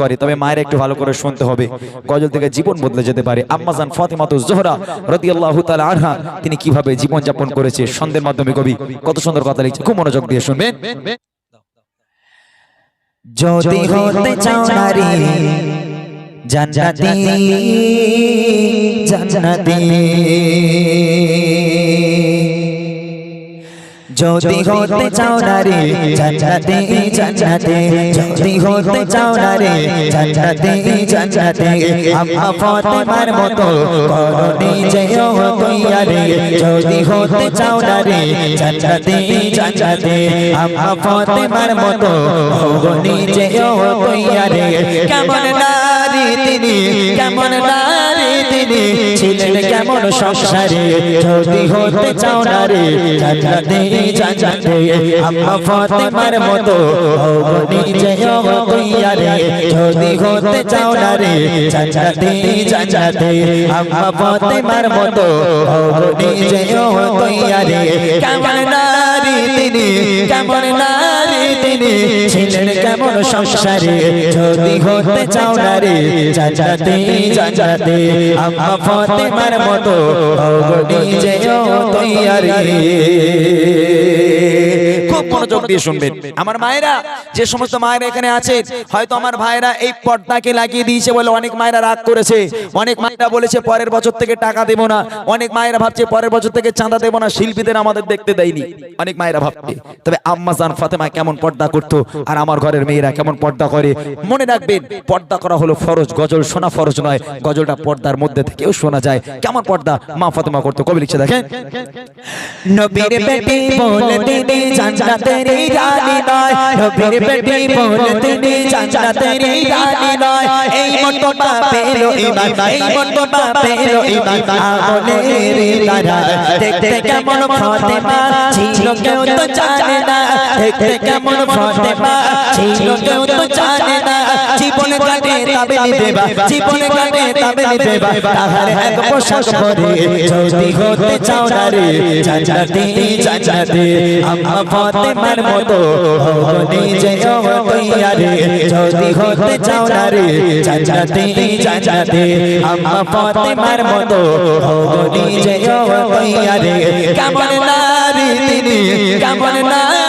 করে, তবে মায়ের একটু ভালো করে শুনতে হবে। গজল থেকে জীবন বদলে যেতে পারে। আম্মাজান ফাতেমাতু জোহরা রাদিয়াল্লাহু তাআলা আনহা, তিনি কীভাবে জীবন যাপন করেছে ছন্দের মাধ্যমে কবি কত সুন্দর কথা লিখছে খুব মনোযোগ দিয়ে শুনবেন। যদি হতে চাও নারী, জান্নাতি জান্নাতি। যদি হতে চাও নারী জান্নাতি জান্নাতি। যদি হতে চাও নারী জান্নাতি জান্নাতি। আম্মা ফাতেমার মতো করো নিজেও তৈয়ারি। যদি হতে চাও নারী জান্নাতি জান্নাতি। আম্মা ফাতেমার মতো হো নিজেও তৈয়ারি। কেমন নারী তিনি কেমন নারী তিনি ছিলেন কেমন সংসারে? যদি হতে চাও নারী জান্নাতি জান্নাতি। আম্মা ফাতেমার মতো হো নিজেও তৈয়ারি। যদি হতে চাও নারী জান্নাতি জান্নাতি। আম্মা ফাতেমার মতো হো নিজেও তৈয়ারি। কেমন নারী তিনি, কেমন নারী তিনি ছিলেন কেমন সংসারে? যদি হতে চাও নারী জান্নাতি জান্নাতি। আম্মা ফাতেমার মতো হো নিজেও তৈয়ারি। মনোযোগ দিয়ে শুনবেন। আমার মায়েরা যে সমস্ত মায়েরা এখানে আছে হয়তো আমার ভাইরা এই পর্দাকে লাগিয়ে দিয়েছে বলে অনেক মায়েরা রাগ করেছে। অনেক মায়েরা বলেছে পরের বছর থেকে টাকা দেবো না। অনেক মায়েরা ভাবছে পরের বছর থেকে চাঁদা দেবো না। শিল্পীদের আমাদের দেখতে দেয়নি। অনেক মায়েরা ভাবছে তবে আম্মা জান ফাতেমা কেমন পর্দা করতো আর আমার ঘরের মেয়েরা কেমন পর্দা করে? মনে রাখবেন পর্দা করা হলো ফরজ গজল শোনা ফরজ নয়। গজলটা পর্দার মধ্যে থেকেও শোনা যায়। কেমন পর্দা মা ফাতেমা করতো? কবি লিখছে দেখেন। নবীর বেটি বলে তিনি জান্নাতের রানী নয় নবীর বেটি বলে তিনি জান্নাতের রানী নয় এই মত পেল ইমান এই মত পেল ইমান আমলের দ্বারা দেখতে কেমন ফাতেমা ছিল কেউ তো জানে না দেখতে কেমন ফাতেমা ছিল কেউ তো জানে না জীবনে কাটে তবে দেবা জীবনে কাটে তবে দেবা তাহার এক পোশাক পরে যদি হতে চাও না রে জান্নাতি জান্নাতি আম্মা ফাতেমার মতো হো নিজেও তৈয়ারি। যদি হতে চাও না রে জান্নাতি জান্নাতি আম্মা ফাতেমার মতো হো নিজেও তৈয়ারি। কেমন নারী তিনি? কেমন নারী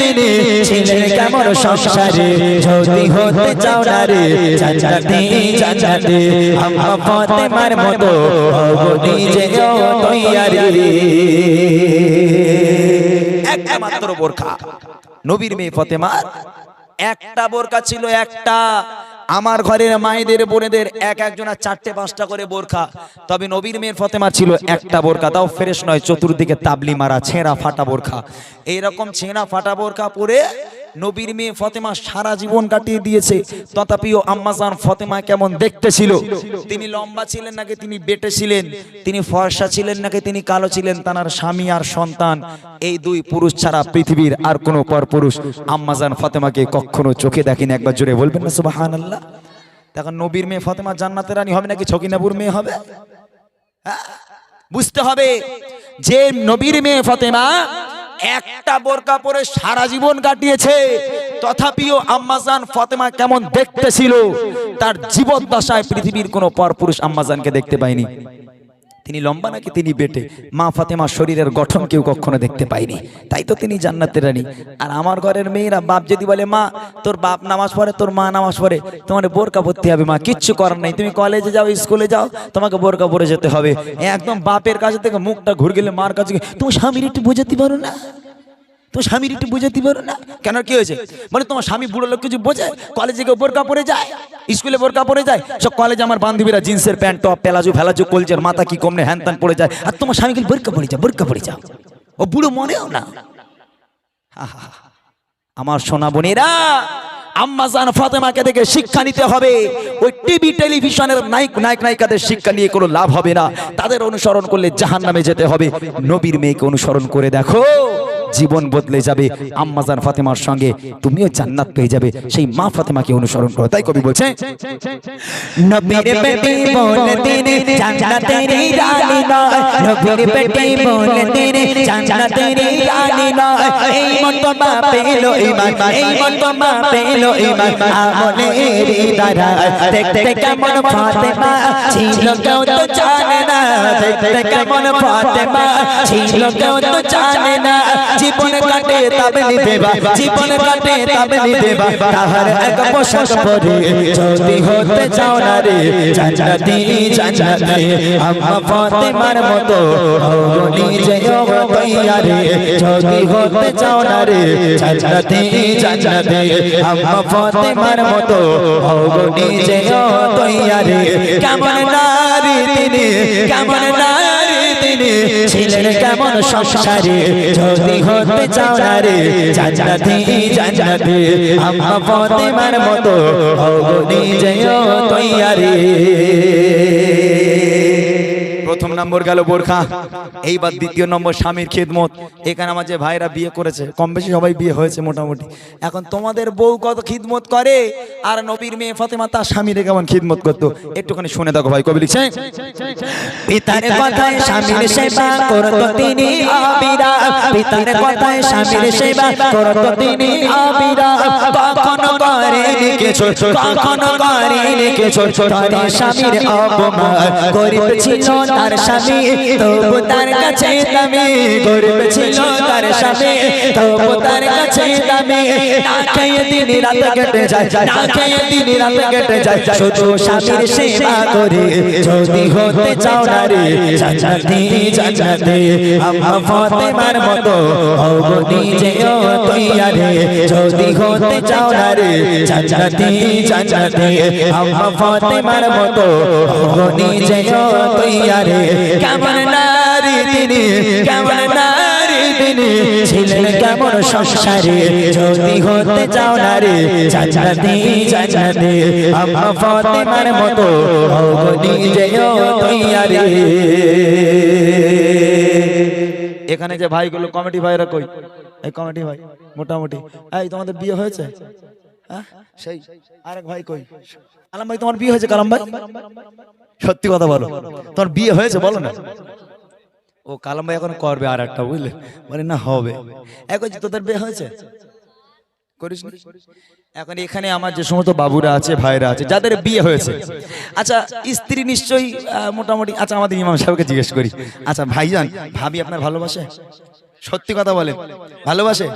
তিনি ছিলেন কেমন সংসারে? যদি হতে চাও না রে জান্নাতি জান্নাতি আম্মা ফাতেমার মতো হব নিজেও তৈয়ারি। একটা মাত্র বোরখা। নবীর মেয়ে ফতেমার একটা বোরখা ছিল একটা। আমার ঘরের মায়েদের, বোনেদের এক একজনের চারটে, পাঁচটা করে বোরখা। তবে নবীর মেয়ের ফতেমা ছিল একটা বোরখা। তাও ফ্রেশ নয়, চতুর্দিকে তাবলি মারা ছেঁড়া ফাটা বোরখা। এইরকম ছেঁড়া ফাটা বোরখা পরে নবীর মেয়ে ফতেমা সারা জীবন কাটিয়ে দিয়েছে। তথাপিও আম্মাজান ফতেমা কেমন দেখতে ছিল? তিনি লম্বা ছিলেন নাকি তিনি বেটে ছিলেন? তিনি ফর্সা ছিলেন নাকি তিনি কালো ছিলেন? তার স্বামী আর সন্তান। এই দুই পুরুষ ছাড়া পৃথিবীর আর কোনো পর পুরুষ আম্মাজান ফতেমাকে কখনো চোখে দেখেনি। একবার জোরে বলবেন না সুবাহান আল্লাহ দেখুন নবীর মেয়ে ফতেমা জান্নাতের রানী হবে নাকি ছকিনাপুর মেয়ে হবে? হ্যাঁ? বুঝতে হবে। যে নবীর মেয়ে ফতেমা একটা বোরকা পরে সারা জীবন কাটিয়েছে। তথাপিও আম্মাজান ফতেমা কেমন দেখতেছিল, তার জীবদ্দশায় পৃথিবীর কোনো পরপুরুষ আম্মাজানকে দেখতে পায়নি। তিনি লম্বা নাকি তিনি বেটে? মা ফাতেমা শরীরের গঠন কেউ কখনো দেখতে পায়নি। তাই তো তিনি জান্নাতের রানী। আর আমার ঘরের মেয়েরা বাপ যদি বলে, মা, তোর বাপ নামাজ পড়ে, তোর মা নামাজ পড়ে, তোমার বোরকা পড়তে হবে, মা, কিচ্ছু করার নাই। তুমি কলেজে যাও, স্কুলে যাও, তোমাকে বোরকা পরে যেতে হবে। একদম বাপের কাছে থেকে মুখটা ঘুরে গেলে মার কাছে তুমি স্বামীর একটু বোঝাতে পারো না? তোমার স্বামীর একটু বোঝাতে পারো না? কেন কি হয়েছে? মানে তোমার স্বামী বুড়ো লোক কিছু বোঝে? কলেজে কেউ বোরকা পরে যায়। স্কুলে বোরকা পরে যায়। সব কলেজে আমার বান্ধবীরা জিন্সের প্যান্ট টপ পেলাজু ফেলাজু কলচের মাথা কি কমনে, হ্যান ত্যান পড়ে যায়। আর তোমার স্বামীকে বোরকা পরে যায়, বোরকা পরে যাও ও বুড়ো মনেও না। আমার সোনা বোনেরা আম্মাজান ফাতেমাকে দেখে শিক্ষা নিতে হবে। ওই টিভি টেলিভিশনের নায়ক নায়ক, নায়িকাদের শিক্ষা নিয়ে কোনো লাভ হবে না। তাদের অনুসরণ করলে জাহান নামে যেতে হবে। নবীর মেয়েকে অনুসরণ করে দেখো। জীবন বদলে যাবে। আম্মাজান ফাতেমার সঙ্গে তুমিও জান্নাত পেয়ে যাবে। সেই মা ফাতেমাকে অনুসরণ করো। তাই কবি বলছে নবীর বেটি বলতে রে জান্নাতের রানী নয়। নবীর বেটি বলতে রে জান্নাতের রানী নয়। এই মতবা পেল ইমান এই মতবা পেল ইমান আমলের দ্বারা দেখতে কেমন ফাতেমা ছিল কেউ তো জানে না। দেখতে কেমন ফাতেমা? ছিল কেউ তো জানে না। জীবন কাটে তাবলি দেবা জীবন কাটে তাবলি দেবা তাহার এক পোশাক পরে। যদি হতে চাও না রে জান্নাতি জান্নাতি আম্মা ফাতেমার মতো নিজে তৈয়ারে। যদি হতে চাও না রে জান্নাতি জান্নাতি আম্মা ফাতেমার মতো নিজে তৈয়ারে। কেমন নারী তিনি, কেমন নারী তিনি? ছিলেন কেমন সংসারে? যদি হতে চাও নারে, জান্নাতি জান্নাতি। আম্মা ফাতেমার মতো হও নিজেও তৈয়ারি। প্রথম নম্বর গেল বোরখা। এইবার দ্বিতীয় নম্বর স্বামীর খেদমত। এখানে আমার যে ভাইরা বিয়ে করেছে কম বেশি সবাই বিয়ে হয়েছে মোটামুটি। এখন তোমাদের বউ কত খিদমত করে আর নবীর মেয়ে ফাতেমা তার স্বামীরে কেমন খিদমত করতো? একটুখানি শুনে দেখো ভাই কবি লিখছে। পিতার কথায় স্বামীর সেবা করত তিনি আবিরা। পিতার কথায় স্বামীর সেবা করত তিনি আবিরা। কখনো কিছু তার স্বামীর অপমান। গরিব ছিল তার স্বামী, তবু তার কাছে দামি, গরিব ছিল তার স্বামী, তবু তার কাছে দামি। না খেয়ে দিন রাত কেটে যায়, না খেয়ে দিন রাত কেটে যায়। শুধু স্বামীর সেবা করে, যদি হতে চাও না রে জান্নাতি। জান্নাতি ফাতেমার মতো হও নিজে তৈয়ারে। যদি হতে চাও না রে জান্নাতি। জান্নাতি ফাতেমার মতো হও নিজে তৈয়ারে। কেমন নারী তিনি, কেমন নারী তিনি? ছিলেন কেমন সংসারে? যদি হতে চাও এখানে যে ভাইগুলো, কমিটি ভাইরা কই? এই কমিটি ভাই, মোটামুটি। এই, তোমাদের বিয়ে হয়েছে? হ্যাঁ? সেই, আরেক ভাই কই? আলম ভাই, তোমার বিয়ে হয়েছে কালাম ভাই? সত্যি কথা বলো। তোমার বিয়ে হয়েছে বলো না। ও কালাম ভাই এখন করবে আর একটা বুঝলে? মানে না হবে। হচ্ছে তোদের বিয়ে হয়েছে? করিস? এখন এখানে আমার যে সমস্ত বাবুরা আছে ভাইরা আছে যাদের বিয়ে হয়েছে। আচ্ছা স্ত্রী নিশ্চয়ই মোটামুটি আচ্ছা আমাদের ইমাম সাহেবকে জিজ্ঞেস করি। আচ্ছা ভাইজান ভাবি আপনার ভালোবাসে? সত্যি কথা বলেন। ভালোবাসে?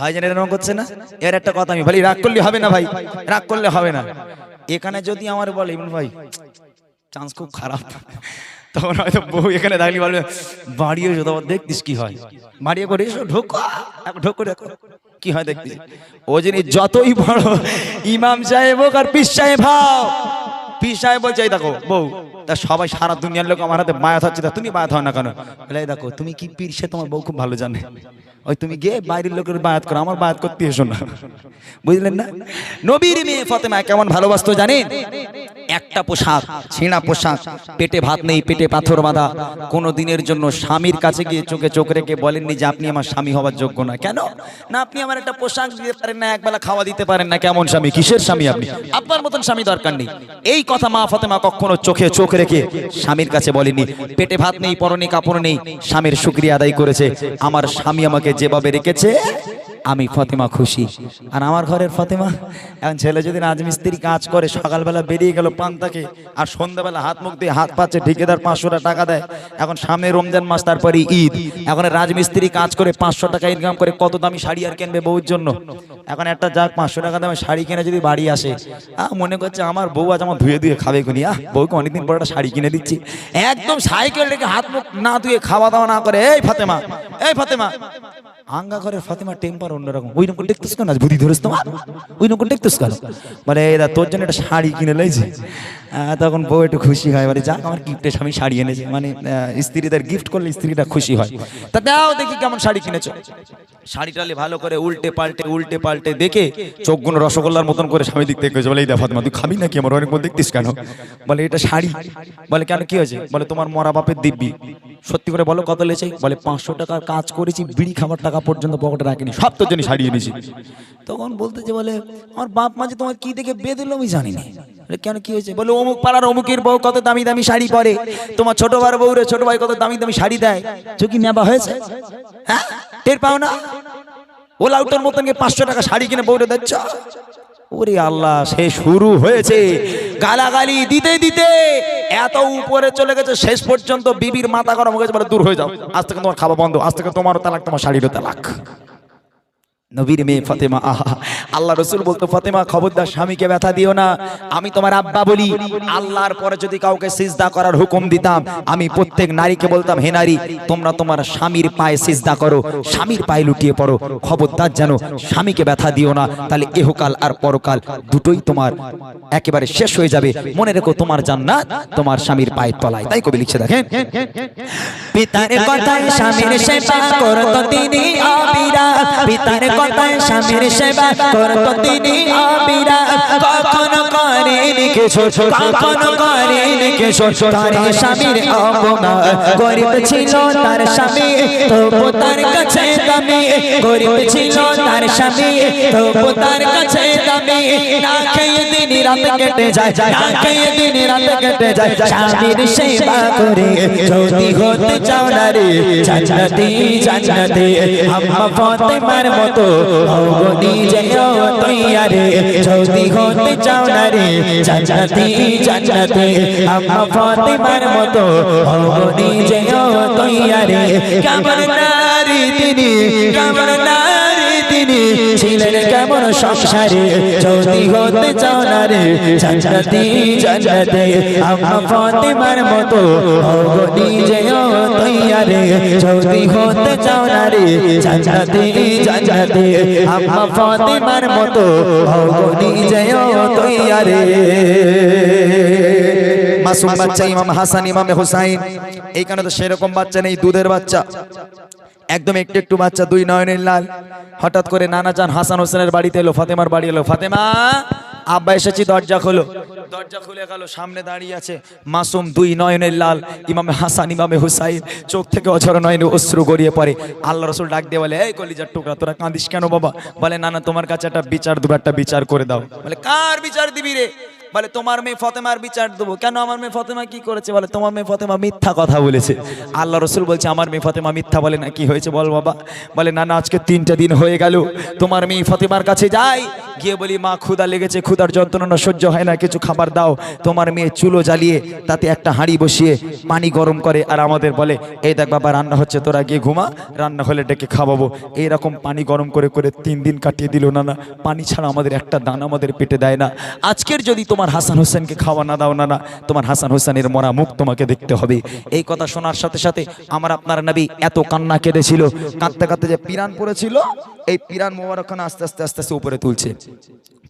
ভাইজান এরকম করছে না? এর একটা কথা আমি বলি রাগ করলে হবে না ভাই। রাগ করলে হবে না। এখানে যদি আমার বলে ইমন ভাই চান্স খুব খারাপ। তখন হয়তো বউ এখানে থাকলে বলবে বাড়িয়ে এসো তখন দেখতিস কি হয়? বাড়িয়ে করে এসো ঢোকো দেখো কি হয় দেখতিস? ও যিনি যতই বড় ইমাম সাহেব হোক আর পিস সাহেব হাও পিস সাহেব বলছে এই দেখো বউ তা সবাই সারা দুনিয়ার লোক আমার হাতে হচ্ছে তা তুমি বায়াত হও না কেন? বলে, দেখো তুমি কি পীর সে তোমার বউ খুব ভালো জানে। ওই তুমি গিয়ে বাইরের লোকের বায়াত করো, আমার বায়াত করতে এসো না। বুঝলেন না? নবীর মেয়ে ফাতেমা কেমন ভালোবাসতো জানেন? একটা পোশাক, ছেঁড়া পোশাক, পেটে ভাত নেই, পেটে পাথর বাঁধা। কোনো দিনের জন্য স্বামীর কাছে গিয়ে চোখে চোখ রেখে বলেননি যে আপনি আমার স্বামী হওয়ার যোগ্য না। কেন? না, আপনি আমার একটা পোশাক দিতে পারেন না, একবেলা খাওয়া দিতে পারেন না। কেমন স্বামী? কিসের স্বামী আপনি? আপনার মতন স্বামী দরকার নেই। এই কথা মা ফতেমা কখনো চোখে চোখ রেখে স্বামীর কাছে বলেনি পেটে ভাত নেই, পরনে কাপড় নেই, স্বামীর শুক্রিয়া আদায় করেছে। আমার স্বামী আমাকে যেভাবে রেখেছে আমি ফাতেমা খুশি। আর আমার ঘরের ফাতেমা, এখন ছেলে যদি রাজমিস্ত্রি কাজ করে, সকালবেলা বেরিয়ে গেল পান্তাকে, আর সন্ধ্যাবেলা হাত মুখ দিয়ে হাত পাচ্ছে ঠিকাদার পাঁচশো টাকা দেয়। এখন সামনে রমজান মাস, তারপরে ঈদ। এখন রাজমিস্ত্রি কাজ করে পাঁচশো টাকা ইনকাম করে কত দামি শাড়ি আর কিনবে বউর জন্য? এখন একটা যাক, পাঁচশো টাকা দামে শাড়ি কিনে যদি বাড়ি আসে। মনে করছে আমার বউ আজ আমার ধুয়ে ধুয়ে খাবে কোনি আহ, বউকে অনেকদিন পর একটা শাড়ি কিনে দিচ্ছি। একদম সাইকেল রেখে হাত মুখ না ধুয়ে খাওয়া দাওয়া না করে। এই ফাতেমা এই ফাতেমা। আঙ্গা ঘরের ফাতেমা টেম্পার অন্যরকম। ওই রকম দেখতেছ কেন? বুদ্ধি ধরেছ তোমার? ওই রকম দেখতেছ কেন? মানে এরা তোর জন্য একটা শাড়ি কিনে লাইছে। তখন বউ একটু খুশি হয়, বলে, যাক, আমার গিফটে স্বামী শাড়ি এনেছে। মানে স্ত্রীদের গিফট করলে স্ত্রীটা খুশি হয়। তা দাও দেখি কেমন শাড়ি কিনেছো। শাড়িটালে ভালো করে উল্টে পাল্টে উল্টে পাল্টে দেখে চোখগুলো রসগোল্লার মতন করে স্বামী দিক থেকে বলে, এই দেখো ফাতেমা, তুই খাবি নাকি? আমার অনেক দেখতিস কেন? বলে, এটা শাড়ি। বলে, কেন, কি হয়েছে? বলে, তোমার মরা বাপের দিব্যি। সত্যি করে বলো কত লেছে? বলে, পাঁচশো টাকার কাজ করেছি, বিড়ি খাবার টাকা পর্যন্ত পকেটে রাখিনি, সব তোর জন্য শাড়ি এনেছি। তখন বলতে যে বলে, আমার বাপ মা যে তোমার কি দেখে বেঁধেলো আমি জানি না? কেন কি হয়েছে? বলে, অমুক পাড়ার অমুকের বউ কত দামি দামি শাড়ি পরে। তোমার ছোট ভাইয়ের বউরে ছোট ভাই কত দামি দামি শাড়ি দেয়। চুকি নেবা হয়েছে? হ্যাঁ? টের পাও না? ওলা আউটের মতন পাঁচশো টাকা শাড়ি কিনে বউরে দিচ্ছ? ওরে আল্লাহ, সে শুরু হয়েছে। গালাগালি দিতে দিতে এত উপরে চলে গেছে, শেষ পর্যন্ত বিবির মাথা গরম হয়ে গেছে, বলে, দূর হয়ে যাও। আজ থেকে তোমার খাওয়া বন্ধ, আজ থেকে তোমারও তালাক, তোমার শাড়িরও তালাক। নবীর মেয়ে ফাতেমা, আহা আল্লাহ রসুল বলতো, ফাতেমা, খবরদার স্বামীকে ব্যথা দিও না। আমি তোমার আব্বা বলি। আল্লাহর পরে যদি কাউকে সিজদা করার হুকুম দিতাম, আমি প্রত্যেক নারীকে বলতাম, হে নারী, তোমরা তোমার স্বামীর পায়ে সিজদা করো, স্বামীর পায়ে লুটিয়ে পড়ো। খবরদার যেন স্বামীকে ব্যথা দিও না, তাহলে এহকাল আর পরকাল দুটোই তোমার একেবারে শেষ হয়ে যাবে। মনে রেখো, তোমার জান্নাত তোমার স্বামীর পায়ের তলায়। তাই কবি লিখছে, দেখেন। পিতার পিতার কথায় স্বামীর সেবা করত তিনি আবিরা। কখনো করেন কিছু কখনো করেন কিছু তার স্বামীর অপমান গরিব ছিল তার স্বামী তবু তার কাছে দামি গরিব ছিল তার স্বামী তবু তার কাছে দামি না খেয়ে দিন রাত কেটে যায় না খেয়ে দিন রাত কেটে যায় স্বামীর সেবা করে যদি হতে চাও না রে জান্নাতি জান্নাতে আম্মা ফাতেমার মতো হও তৈয়ারে যদি হতে চাও না রে জান্নাতি জান্নাতে আম্মা ফাতিমার মতো হও নিজে তৈয়ারে। কবর নারী তিনি কবর নারী তিনি ছিলেন কেমন সংসারে? যদি হতে চাও না রে, জান্নাতি, জান্নাতে। আম্মা মতো নিজে তৈয়ারে। হতে চাও না রে, জান্নাতি, জান্নাতে। আম্মা মতো নিজে তৈয়ারে। মাসুম বাচ্চা ইমাম হাসান, ইমামে হুসাইন। এইখানে তো সেরকম বাচ্চা নেই, দুধের বাচ্চা। একদম একটু একটু বাচ্চা, দুই নয়নের লাল। হঠাৎ করে নানা যান হাসান হোসেনের বাড়িতে এলো, ফাতেমার বাড়ি এলো। ফাতেমা, আব্বা এসেছি, দরজা খোলো। দরজা খুলে গেল, সামনে দাঁড়িয়ে আছে মাসুম, দুই নয়নের লাল। ইমামে হাসান, ইমামে হুসাইন, চোখ থেকে অঝর নয়নে অশ্রু গড়িয়ে পড়ে। আল্লাহ রসুল ডাক দিয়ে বলে, এই কলিজার টুকরা, তোরা কাঁদিস কেন বাবা? বলে না না তোমার কাছে একটা বিচার, দুবার বিচার করে দাও। বলে, কার বিচার দিবি রে? বলে, তোমার মেয়ে ফতেমার বিচার দেবো। কেন আমার মেয়ে ফতেমা কি করেছে বলে? তোমার মেয়ে ফতেমা মিথ্যা কথা বলেছে। আল্লাহ রসুল বলছে, আমার মেয়ে ফতেমা মিথ্যা বলে না, কি হয়েছে বল বাবা? বলে, না না, আজকে তিনটা দিন হয়ে গেল। তোমার মেয়ে ফতেমার কাছে যাই। গিয়ে বলি, মা ক্ষুদা লেগেছে ক্ষুদার যন্ত্রণা সহ্য হয় না, কিছু খাবার দাও। তোমার মেয়ে চুলো জ্বালিয়ে, তাতে একটা হাঁড়ি বসিয়ে পানি গরম করে আর আমাদের বলে, এই দেখ বাবা, রান্না হচ্ছে, তোরা গিয়ে ঘুমা, রান্না হলে ডেকে খাওয়াবো। এইরকম পানি গরম করে করে তিন দিন কাটিয়ে দিল, না না, পানি ছাড়া আমাদের একটা দানা আমাদের পেটে দেয় না। আজকের যদি তোমার হাসান হোসেনকে খাওয়া না দাও, না না, তোমার হাসান হোসেনের মরা মুখ তোমাকে দেখতে হবে। এই কথা শোনার সাথে সাথে আমার আপনার নবী এত কান্না কেঁদেছিল, কাঁদতে কাঁদতে যে পিরান পড়েছিল, এই পিরান মোবারকখানা আস্তে আস্তে আস্তে আস্তে উপরে তুলছে।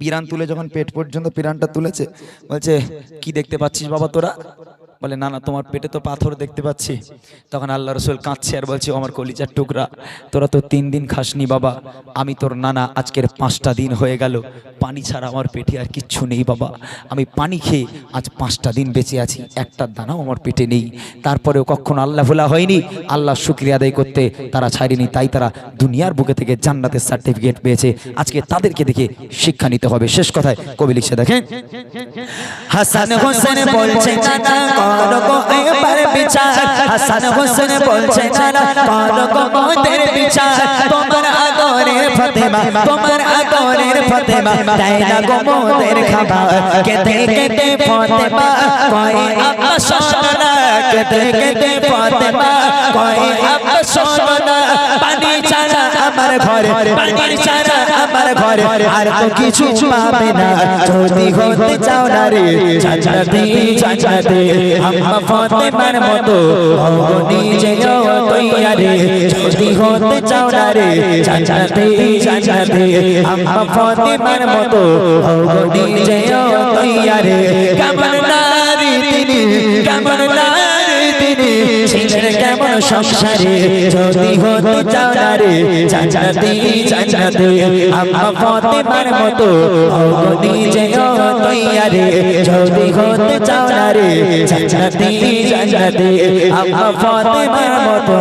পিরান তুলে যখন পেট পর্যন্ত পিরানটা তুলেছে, বলছে, কি দেখতে পাচ্ছিস বাবা তোরা? বলে, না না, তোমার পেটে তো পাথর দেখতে পাচ্ছি। তখন আল্লাহ রসুল কাঁদছে আর বলছে আমার কলিজার টুকরা, তোরা তো তিন দিন খাসনি বাবা। আমি তোর নানা, আজকের পাঁচটা দিন হয়ে গেল। পানি ছাড়া আমার পেটে আর কিচ্ছু নেই বাবা। আমি পানি খেয়ে আজ পাঁচটা দিন বেঁচে আছি। একটা দানাও আমার পেটে নেই। তারপরেও কখনো আল্লাহ ভোলা হয়নি। আল্লাহ শুক্রিয়া আদায় করতে তারা ছাড়েনি। তাই তারা দুনিয়ার বুকে থেকে জান্নাতের সার্টিফিকেট পেয়েছে। আজকে তাদেরকে দেখে শিক্ষা নিতে হবে। শেষ কথায় কবি লিখছে, দেখেন। হাসান হোসেন বলছে নানা করো গো এবার বিচার? হাসান হোসেন বলছে নানা করো গো মোদের বিচার। তোমার ছাড়া আমার ঘরে আমার ঘরে আর তো কিছু পাবে না। যদি হতে চাও না রে জান্নাতি জান্নাতে আম্মা ফাতেমার মতো হও নিজে তৈয়ারে। যদি হতে চাও না রে জান্নাতি জান্নাতে আম্মা ফাতেমার মতো হও নিজে তৈয়ারে। কেমন না তিনি? কেমন সংসারে যদি হতে চাও না রে জান্নাতে জান্নাতে আম্মা ফাতেমার মতো অগনি যেও তৈয়ারে যদি হতে চাও না রে জান্নাতে জান্নাতে আম্মা ফাতেমার মতো।